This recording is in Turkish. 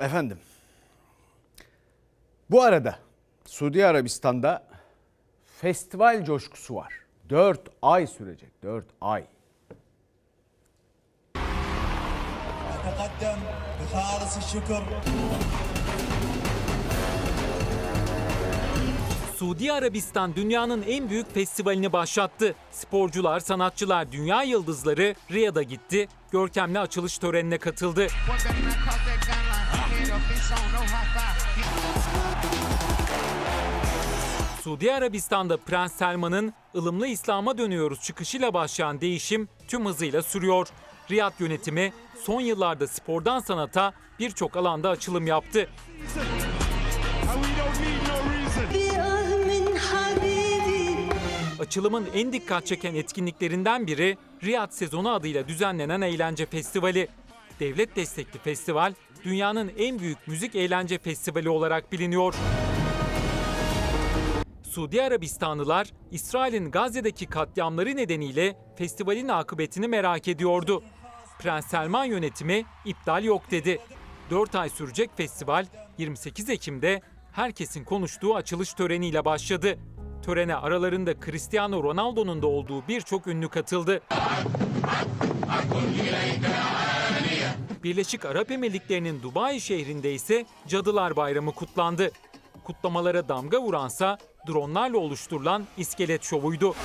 Efendim. Bu arada Suudi Arabistan'da festival coşkusu var. 4 ay sürecek. 4 ay. نتقدم بخالص الشكر Suudi Arabistan dünyanın en büyük festivalini başlattı. Sporcular, sanatçılar, dünya yıldızları Riyad'a gitti. Görkemli açılış törenine katıldı. Suudi Arabistan'da Prens Selman'ın ılımlı İslam'a dönüyoruz çıkışıyla başlayan değişim tüm hızıyla sürüyor. Riyad yönetimi son yıllarda spordan sanata birçok alanda açılım yaptı. Açılımın en dikkat çeken etkinliklerinden biri Riyad sezonu adıyla düzenlenen eğlence festivali. Devlet destekli festival dünyanın en büyük müzik eğlence festivali olarak biliniyor. Suudi Arabistanlılar İsrail'in Gazze'deki katliamları nedeniyle festivalin akıbetini merak ediyordu. Prens Selman yönetimi iptal yok dedi. 4 ay sürecek festival 28 Ekim'de herkesin konuştuğu açılış töreniyle başladı. Törene aralarında Cristiano Ronaldo'nun da olduğu birçok ünlü katıldı. Birleşik Arap Emirlikleri'nin Dubai şehrinde ise Cadılar Bayramı kutlandı. Kutlamalara damga vuransa dronlarla oluşturulan iskelet şovuydu.